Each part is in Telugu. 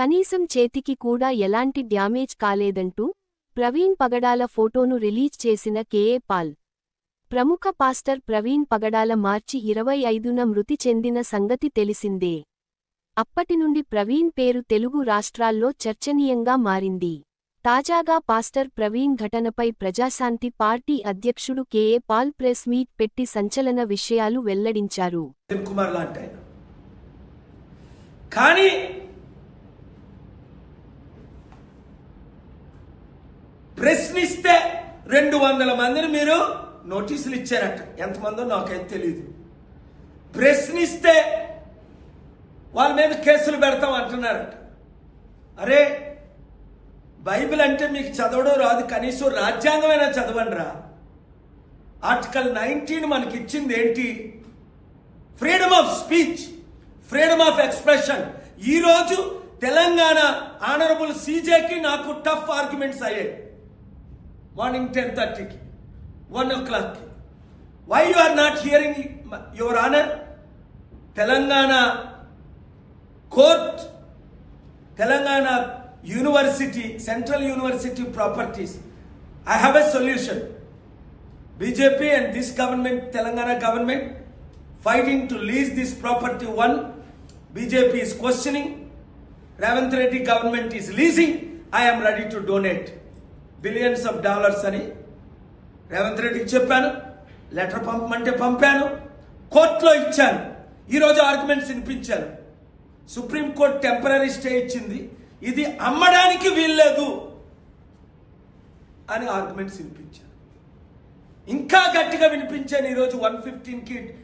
కనీసం చేతికి కూడా ఎలాంటి డ్యామేజ్ కాలేదంటూ ప్రవీణ్ పగడాల ఫోటోను రిలీజ్ చేసిన కేఏ పాల్. ప్రముఖ పాస్టర్ ప్రవీణ్ పగడాల మార్చి ఇరవై ఐదున మృతి చెందిన సంగతి తెలిసిందే. అప్పటినుండి ప్రవీణ్ పేరు తెలుగు రాష్ట్రాల్లో చర్చనీయంగా మారింది. తాజాగా పాస్టర్ ప్రవీణ్ ఘటనపై ప్రజాశాంతి పార్టీ అధ్యక్షుడు కేఏ పాల్ ప్రెస్ మీట్ పెట్టి సంచలన విషయాలు వెల్లడించారు. కానీ ప్రశ్నిస్తే రెండు వందల మందిని మీరు నోటీసులు ఇచ్చారట. ఎంతమందో నాకైతే తెలియదు ప్రశ్నిస్తే వాళ్ళ మీద కేసులు పెడతాం అంటున్నారట. అరే బైబిల్ అంటే మీకు చదవడం రాదు కనీసం రాజ్యాంగమైనా చదవండి రా. ఆర్టికల్ నైన్టీన్ మనకి ఇచ్చింది ఏంటి? Freedom of speech freedom of expression ఈరోజు తెలంగాణ ఆనరబుల్ సీజేకి నాకు టఫ్ ఆర్గ్యుమెంట్స్ అయ్యాయి. morning 10.30, 1 o'clock. Why you are not hearing, Your Honor? Telangana court, Telangana university, central university properties. I have a solution. BJP and this government, Telangana government, fighting to lease this property one. BJP is questioning. Ravanth Reddy government is leasing. I am ready to donate. Billions of dollars అని రేవంత్ రెడ్డికి చెప్పాను. లెటర్ పంపమంటే పంపాను. కోర్టులో ఇచ్చాను. ఈరోజు ఆర్గ్యుమెంట్స్ వినిపించాను. సుప్రీంకోర్టు టెంపరీ స్టే ఇచ్చింది. ఇది అమ్మడానికి వీల్లేదు అని ఆర్గ్యుమెంట్స్ వినిపించాను. ఇంకా గట్టిగా వినిపించాను ఈరోజు వన్ ఫిఫ్టీన్కి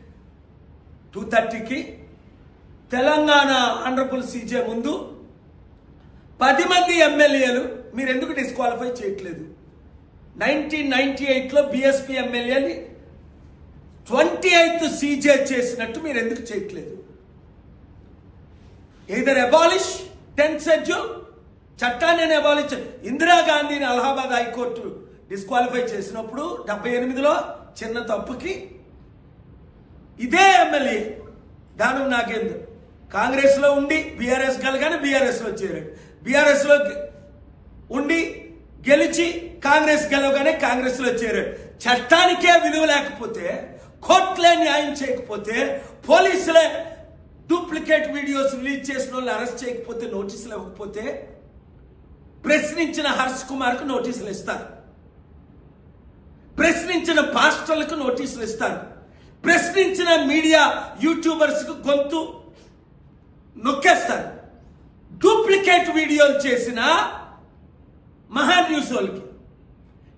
టూ థర్టీకి తెలంగాణ ఆనరబుల్ సీజే ముందు పది మంది ఎమ్మెల్యేలు మీరు ఎందుకు డిస్క్వాలిఫై చేయట్లేదు నైన్టీన్ నైన్టీ ఎయిట్లో బీఎస్పీ ఎమ్మెల్యేని ట్వంటీ ఎయిత్ సీజే చేసినట్టు మీరు ఎందుకు చేయట్లేదు? ఇదర్ అబాలిష్ టెన్త్ షెడ్యూల్ చట్టాన్ని అబాలిష్ ఇందిరాగాంధీని అలహాబాద్ హైకోర్టు డిస్క్వాలిఫై చేసినప్పుడు డెబ్బై ఎనిమిదిలో చిన్న తప్పుకి ఇదే ఎమ్మెల్యే దానం నాగేందర్ కాంగ్రెస్లో ఉండి బీఆర్ఎస్ కలగానే బీఆర్ఎస్లో చేరాడు బీఆర్ఎస్లో ఉండి గెలిచి కాంగ్రెస్ గెలవగానే కాంగ్రెస్లో చేరాడు చట్టానికే విలువ లేకపోతే కోర్టులే న్యాయం చేయకపోతే పోలీసులే డూప్లికేట్ వీడియోస్ రిలీజ్ చేసిన వాళ్ళు అరెస్ట్ చేయకపోతే నోటీసులు ఇవ్వకపోతే ప్రశ్నించిన హర్ష్ కుమార్కు నోటీసులు ఇస్తారు. ప్రశ్నించిన పాస్టర్లకు నోటీసులు ఇస్తారు. ప్రశ్నించిన మీడియా యూట్యూబర్స్కు గొంతు నొక్కేస్తారు. డూప్లికేట్ వీడియోలు చేసిన మహా న్యూస్ వాళ్ళకి.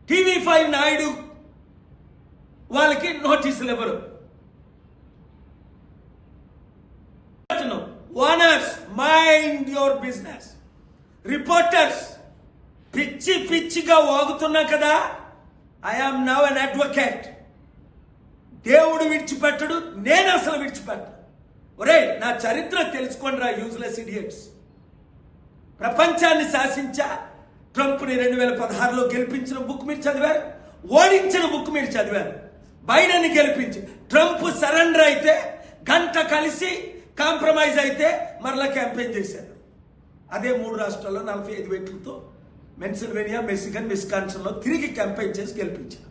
టీవీ ఫైవ్ నాయుడు వాళ్ళకి నోటీసులు ఇవ్వరు owners mind your business reporters పిచ్చి పిచ్చిగా వాగుతున్నా కదా. I am now an advocate దేవుడు విడిచిపెట్టడు నేను అసలు విడిచిపెట్టను. ఒరే నా చరిత్ర తెలుసుకోండి రా యూజ్లెస్ ఇడియట్స్ ప్రపంచాన్ని శాసించా ట్రంప్ని రెండు వేల పదహారులో గెలిపించిన బుక్ మీరు చదివారు? ఓడించిన బుక్ మీరు చదివారు? బైడెన్ని గెలిపించి ట్రంప్ సరెండర్ అయితే గంట కలిసి కాంప్రమైజ్ అయితే మరలా క్యాంపెయిన్ చేశారు. అదే మూడు రాష్ట్రాల్లో నలభై ఐదు వేట్లతో మెన్సిల్వేనియా మెసిగన్ విస్కాన్సన్లో తిరిగి క్యాంపెయిన్ చేసి గెలిపించారు.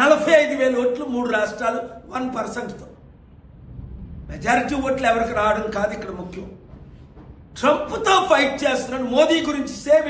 నలభై ఐదు వేల ఓట్లు మూడు రాష్ట్రాలు వన్ పర్సెంట్తో. మెజారిటీ ఓట్లు ఎవరికి రావడం కాదు ఇక్కడ ముఖ్యం. ట్రంప్తో ఫైట్ చేస్తున్నాడు మోదీ గురించి సేవ్